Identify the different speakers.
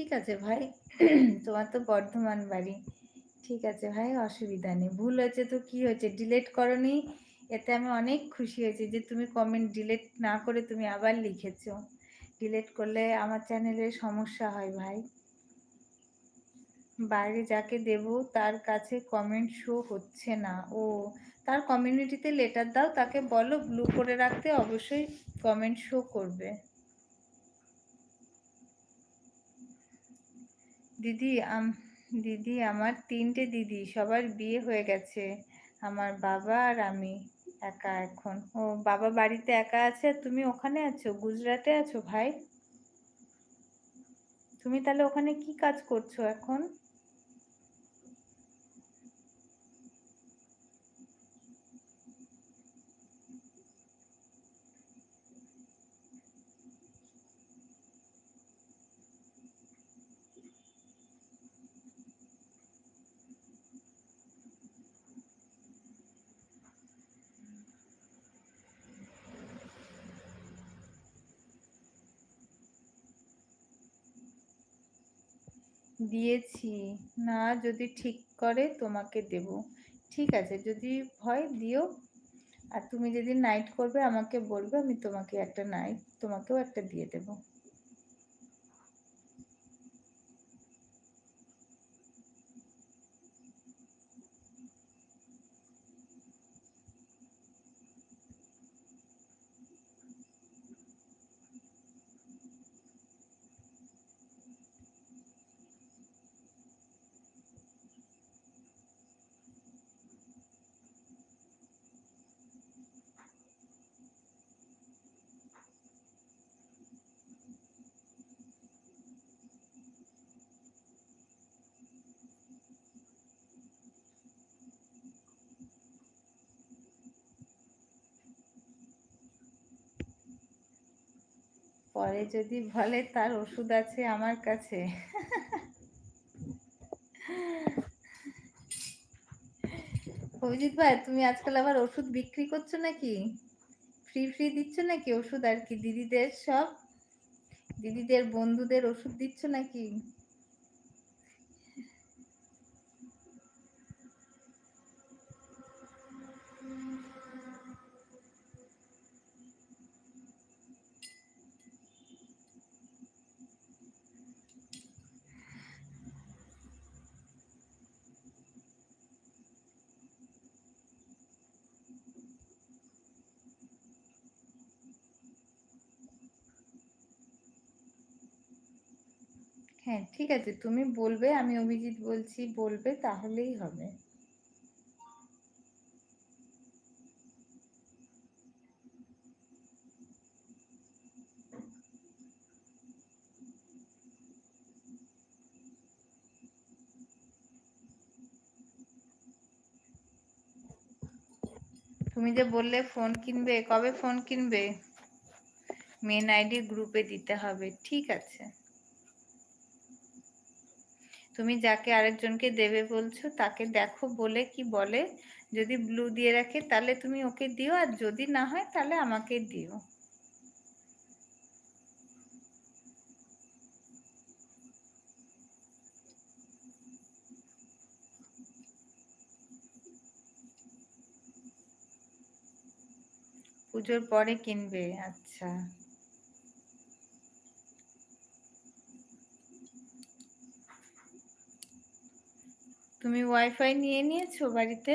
Speaker 1: ঠিক আছে ভাই। তোমার তো বর্ধমান বাড়ি। ঠিক আছে ভাই, অসুবিধা নেই। ভুল হয়েছে তো কি হয়েছে? ডিলেট করনি? এতে আমি অনেক খুশি হয়েছি যে তুমি কমেন্ট ডিলেট না করে তুমি আবার লিখেছো। ডিলেট করলে আমার চ্যানেলে সমস্যা হয় ভাই। বাইরে যাকে দেব, তার কাছে কমেন্ট শো হচ্ছে না। ও, তার কমিউনিটিতে লেটার দাও, তাকে বলো ব্লু করে রাখতে অবশ্যই কমেন্ট শো করবে। দিদি, আম, দিদি, আমার তিনটে দিদি, সবার বিয়ে হয়ে গেছে। আমার বাবা আর আমি একা এখন। ও বাবা বাড়িতে একা আছে, তুমি ওখানে আছো? গুজরাটে আছো ভাই? তুমি তাহলে ওখানে কি কাজ করছ এখন? দিয়েছি। না, যদি ঠিক করে তোমাকে দেব। ঠিক আছে, যদি হয় দিও। আর তুমি যদি নাইট করবে, আমাকে বলবে, আমি তোমাকে একটা নাইট তোমাকেও একটা দিয়ে দেবো। পরে যদি বলে তার ওষুধ আছে আমার কাছে। অভিজিৎ ভাই, তুমি আজকাল আবার ওষুধ বিক্রি করছ নাকি? ফ্রি ফ্রি দিচ্ছ নাকি ওষুধ আর কি? দিদিদের সব? দিদিদের বন্ধুদের ওষুধ দিচ্ছ নাকি? হ্যাঁ ঠিক আছে। তুমি বলবে, আমি অভিজিৎ বলছি, বলবে, তাহলেই হবে। তুমি যে বললে ফোন কিনবে, কবে ফোন কিনবে? মেন আইডি গ্রুপে দিতে হবে, ঠিক আছে। তুমি যাকে আরেকজনকে দেবে বলছো, তাকে দেখো, বলে কি বলে। যদি ব্লু দিয়ে রাখে, তাহলে তুমি ওকে দিও, আর যদি না হয়, তাহলে আমাকে দিও। পুজোর পরে কিনবে আচ্ছা। তুমি ওয়াইফাই নিয়ে নিয়েছো বাড়িতে?